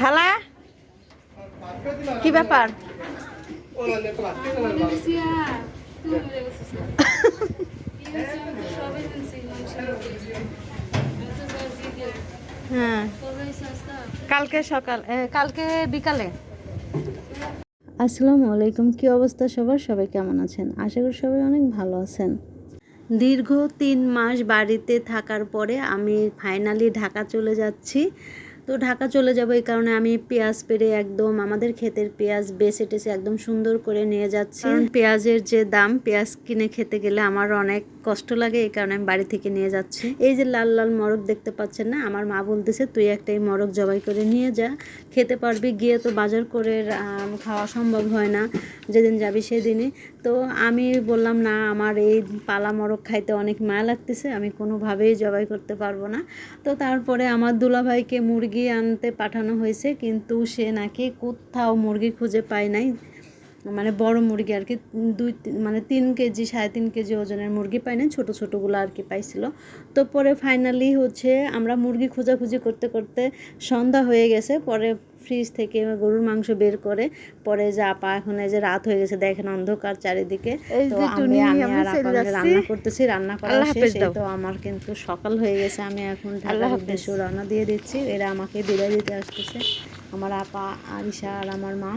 খালা? কি ব্যাপার? হ্যাঁ। কালকে সকাল কালকে বিকালে। আসসালামু আলাইকুম, কি অবস্থা সবার? সবাই কেমন আছেন? আশা করি সবাই অনেক ভালো আছেন। দীর্ঘ তিন মাস বাড়িতে থাকার পরে আমি ফাইনালি ঢাকা চলে যাচ্ছি। তো ঢাকা চলে যাব এই কারণে আমি পেঁয়াজ পেরে একদম আমাদের ক্ষেতের পেঁয়াজ বেছে টেছে একদম সুন্দর করে নিয়ে যাচ্ছি। কারণ পেঁয়াজের যে দাম পেঁয়াজ কিনে খেতে গেলে আমার অনেক কষ্ট লাগে এই কারণে আমি বাড়ি থেকে নিয়ে যাচ্ছি। এই যে লাল লাল মরক দেখতে পাচ্ছেন না? আমার মা বলতেছে তুই একটা এই মরক জবাই করে নিয়ে যা খেতে পারবি। গিয়ে তো বাজার করে খাওয়া সম্ভব হয় না যেদিন যাবি সেদিনই। তো আমি বললাম না আমার এই পালা মরক খাইতে অনেক মায়া লাগতেছে আমি কোনোভাবেই জবাই করতে পারব না। তো তারপরে আমার দুলাভাইকে মুরগি আনতে পাঠানো হয়েছে কিন্তু সে নাকি কোথাও মুরগি খুঁজে পায় নাই। মানে বড় মুরগি আর কি দুই মানে তিন কেজি সাড়ে তিন কেজি ওজনের মুরগি পাই না ছোটো ছোটোগুলো আর কি পাইছিল। তো পরে ফাইনালি হচ্ছে আমরা মুরগি খোঁজাখুঁজি করতে করতে সন্ধ্যা হয়ে গেছে পরে ফ্রিজ থেকে গরুর মাংস বের করে পরে যে আপা এখন এই যে রাত হয়ে গেছে দেখেন অন্ধকার চারিদিকে। তো আমি আর আপা। রান্না করতেছি রান্না করা শেষ। তো আমার কিন্তু সকাল হয়ে গেছে আমি এখন ঢাকার। উদ্দেশ্যে রওনা দিয়ে দিচ্ছি। এরা আমাকে বিদায় দিতে আসতেছে। আমার আপা আরিশা আর আমার মা।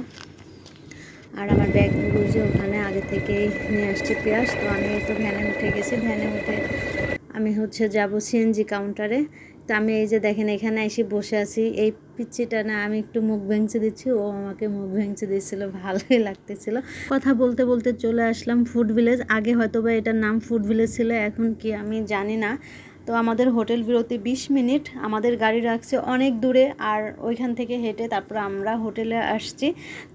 আর আমার ব্যাগগুলো যে ওখানে আগে থেকেই নিয়ে আসছি পেঁয়াজ। তো আমি তো ভ্যানে উঠে গেছি। ভ্যানে উঠে আমি হচ্ছে যাব সিএনজি কাউন্টারে তো আমি এই যে দেখেন, এখানে এসে বসে আছি। এই পিচ্ছিটা না, আমি একটু মুখ ভেঙচে দিচ্ছি। ও আমাকে মুখ ভেঙচে দিচ্ছিল ভালোই লাগতেছিল। কথা বলতে বলতে চলে আসলাম ফুড ভিলেজ আগে হয়তো বা এটার নাম ফুড ভিলেজ ছিল, এখন কি আমি জানি না। তো আমাদের হোটেল বিরতি বিশ মিনিট। আমাদের গাড়ি রাখছে অনেক দূরে আর ওইখান থেকে হেঁটে তারপর আমরা হোটেলে আসছি।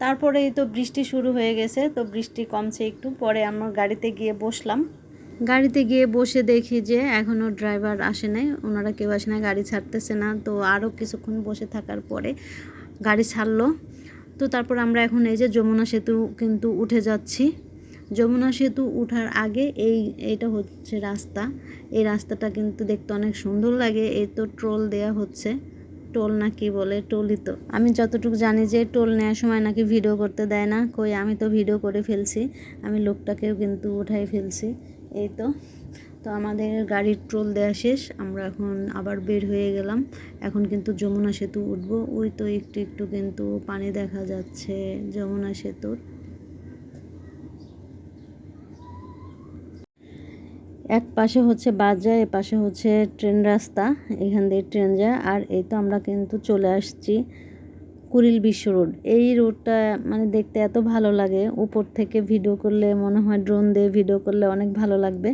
তারপরে এই তো বৃষ্টি শুরু হয়ে গেছে, তো বৃষ্টি কমছে একটু। পরে আমরা গাড়িতে গিয়ে বসলাম। গাড়িতে গিয়ে বসে দেখি যে এখনও ড্রাইভার আসে নাই, ওনারা কেউ আসে না গাড়ি ছাড়তেছে না। তো আরও কিছুক্ষণ বসে থাকার পরে গাড়ি ছাড়লো। তো তারপর আমরা এখন এই যে যমুনা সেতু কিন্তু উঠে যাচ্ছি। যমুনা সেতু উঠার আগে এই এটা হচ্ছে রাস্তা। এই রাস্তাটা কিন্তু দেখতে অনেক সুন্দর লাগে। এই তো ট্রোল দেয়া হচ্ছে। টোল না কি বলে? টোলই তো। আমি যতটুকু জানি যে টোল নেওয়ার সময় নাকি ভিডিও করতে দেয় না। কই, আমি তো ভিডিও করে ফেলছি। আমি লোকটাকেও কিন্তু উঠাই ফেলছি। এই তো। তো আমাদের গাড়ির ট্রোল দেওয়া শেষ। আমরা এখন আবার বের হয়ে গেলাম। এখন কিন্তু যমুনা সেতু উঠবো। ওই তো একটু একটু কিন্তু পানি দেখা যাচ্ছে যমুনা সেতুর। এক পাশে হচ্ছে বাস যায় এ পাশে হচ্ছে ট্রেন রাস্তা, এখান দিয়ে ট্রেন যায়। আর এই তো আমরা কিন্তু চলে আসছি কুড়িল বিশ্ব রোড। এই রোডটা মানে দেখতে এত ভালো লাগে। উপর থেকে ভিডিও করলে মনে হয় ড্রোন দিয়ে ভিডিও করলে অনেক ভালো লাগবে।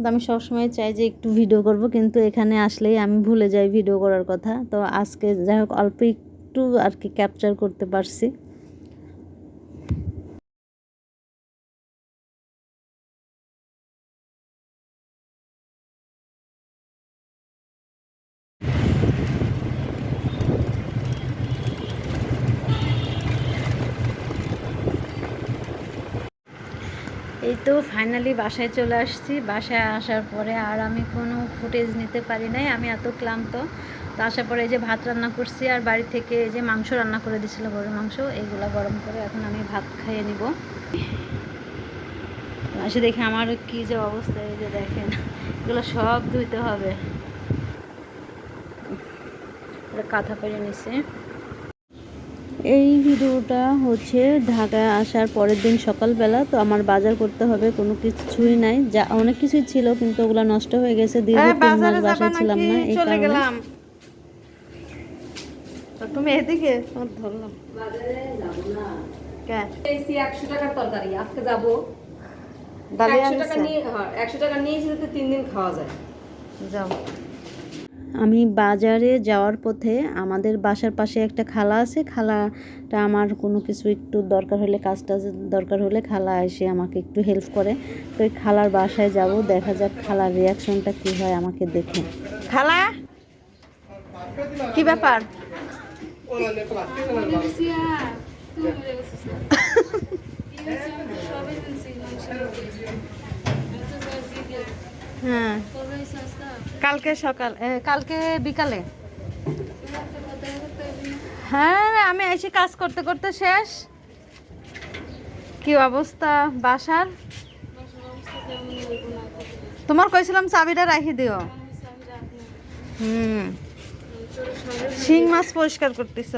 তো আমি সবসময় চাই যে একটু ভিডিও করব, কিন্তু এখানে আসলেই আমি ভুলে যাই ভিডিও করার কথা। তো আজকে যাই হোক, অল্প একটু আর কি ক্যাপচার করতে পারছি। এই তো ফাইনালি বাসায় চলে আসছি। বাসায় আসার পরে আর আমি কোনো ফুটেজ নিতে পারি নাই, আমি এত ক্লান্ত। তো আসার পরে এই যে ভাত রান্না করছি আর বাড়ি থেকে এই যে মাংস রান্না করে দিয়েছিল গরুর মাংস এইগুলো গরম করে এখন আমি ভাত খাইয়ে নিব। আসে দেখে আমার কি যে অবস্থা, এই যে দেখেন, এগুলো সব ধুইতে হবে। কাঁথা পেরে নিছি। এই ভিডিওটা হচ্ছে ঢাকায় আসার পরের দিন সকালবেলা তো আমার বাজার করতে হবে কোনো কিছুই নাই। যা অনেক কিছুই ছিল কিন্তু ওগুলো নষ্ট হয়ে গেছে। দীর্ঘ হ্যাঁ, তিন মাস বাসায় ছিলাম না এই চলে কারণে। গেলাম। তো তুমি এদিকে ধরলাম কে? পেয়েছি একশো টাকার তরকারি আজকে যাব। ডালিয়া একশো টাকা নিয়ে হ্যাঁ একশো টাকা নিয়েছি তো তিন দিন খাওয়া যায়। যাও। আমি বাজারে যাওয়ার পথে আমাদের বাসার পাশে একটা খালা আছে। খালাটা আমার কোনো কিছু একটু দরকার হলে কাজটা দরকার হলে খালা এসে আমাকে একটু হেল্প করে। তো ওই খালার বাসায় যাব দেখা যাক খালার রিয়াকশনটা কী হয় আমাকে দেখে। খালা? কি ব্যাপার? হ্যাঁ। কালকে সকাল কালকে বিকালে। হ্যাঁ আমি এসে কাজ করতে করতে শেষ। কি অবস্থা বাসার? তোমার কইছিলাম চাবিটা রাখি দিও। হুম। শিং মাছ পরিষ্কার করতেছ?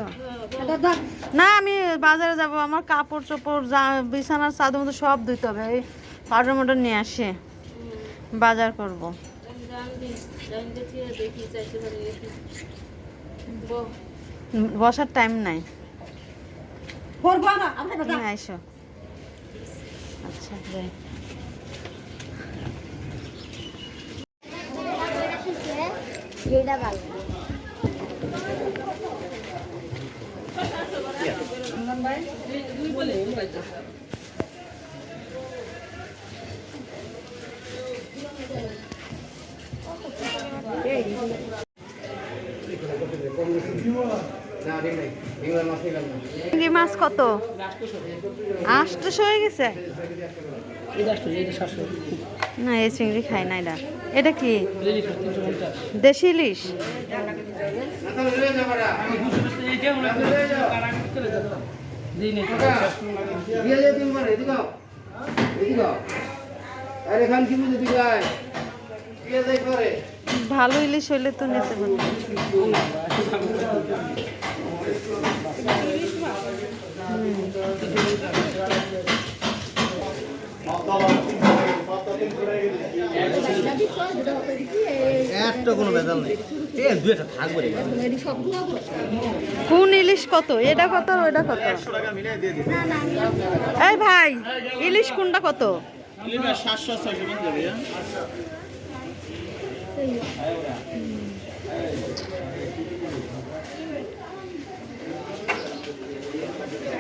না, আমি বাজারে যাব, আমার কাপড় চোপড় যা বিছানার চাদর মতো সব ধুইতে হবে পাউডার মোটর নিয়ে আসে। বাজার করব। বসার টাইম নাই। আইসো। আচ্ছা যাই। চিংড়ি মাছ কত? আটশো হয়ে গেছে? না, এই চিংড়ি খাই না এটা এটা কি? দেশি ইলিশ? আরে খান কি বুঝে দেখ করে ভালো ইলিশ হইলে তো নিতে পারি একটা কোনো বেজাল নেই। ইলিশ কত? এটা কত ওটা কত? এই ভাই ইলিশ কোনটা কত? সাতশো ছয়শো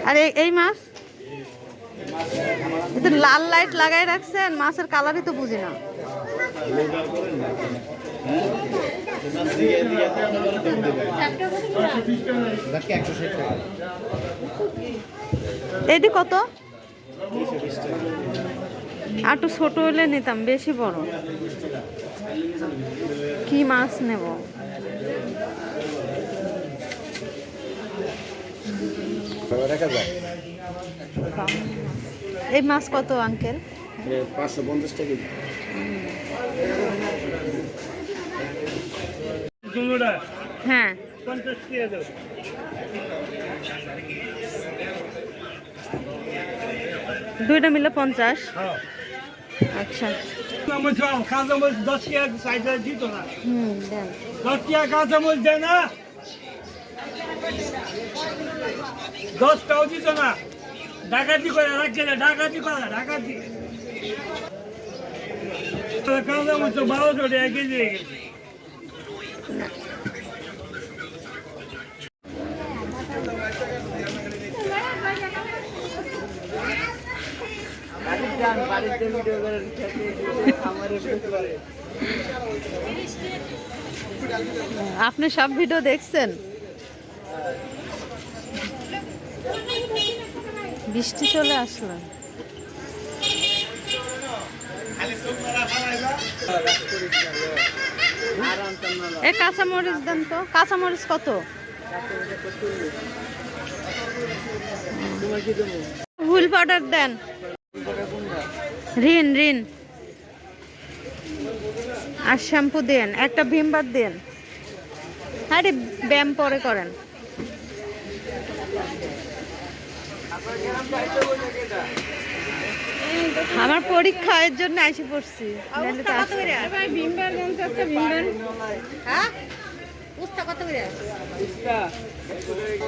আর এই- মাছ? লাল লাইট লাগাই রাখছেন মাছের কালারই তো বুঝি না। এটি কত? আর একটু ছোট হলে নিতাম, বেশি বড়। কি মাছ নেব? এই মাছ কত, আঙ্কেল? হ্যাঁ। দুইটা মিলে পঞ্চাশ। আচ্ছা। কাঁচামচ দশ টাকা সাইজে দিত না। দশ টাকা কাঁচামচ দেয় না। দশ টাকাও দিত না। ডাকাতি করে রাখছে না ডাকাতি করে ডাকাতি। কাঁচামচ তো বারোশো টাকা কেজি হয়ে গেছে। আপনি সব ভিডিও দেখছেন? বৃষ্টি চলে আসলো। এ কাঁচামরিচ দেন তো। কাঁচামরিচ কত? ভুল পাউডার দেন। রিন রিন আর শ্যাম্পু দেন একটা ভিমবার দেন। আরে ব্যায়াম পরে করেন। আমার পরীক্ষা এর জন্য এসে পড়ছি। আসতাম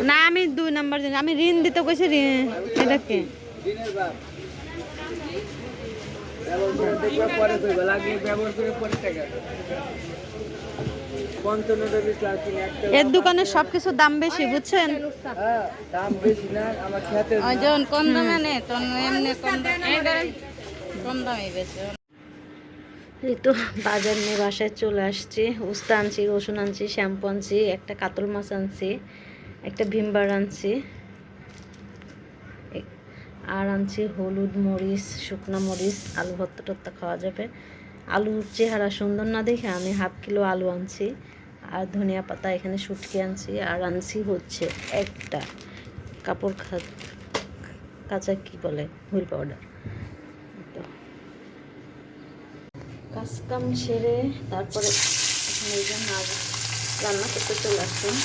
না। আমি দুই নাম্বার জানি আমি ঋণ দিতে কইছি ঋণ এটা কি? এর দোকানে সবকিছুর দাম বেশি বুঝছেন? যখন কম দামে নে তখন এমনি কম দামে। কম দামে বেশি এই তো বাজার নিয়ে বাসায় চলে আসছি। উস্তা আনছি রসুন আনছি শ্যাম্পু আনছি একটা কাতল মাছ আনছি একটা ভিমবার আনছি। আর আনছি হলুদ মরিচ, শুকনো মরিচ, আলু ভর্তা টত্তা খাওয়া যাবে। আলুর চেহারা সুন্দর না দেখে আমি হাফ কিলো আলু আনছি আর ধনিয়া পাতা এখানে শুটকি আনছি আর আনছি হচ্ছে একটা কাপড় কাঁচা কি বলে, হুইল পাউডার। কাজ কাম সেরে তারপরে রান্না করতে চলে আসলাম।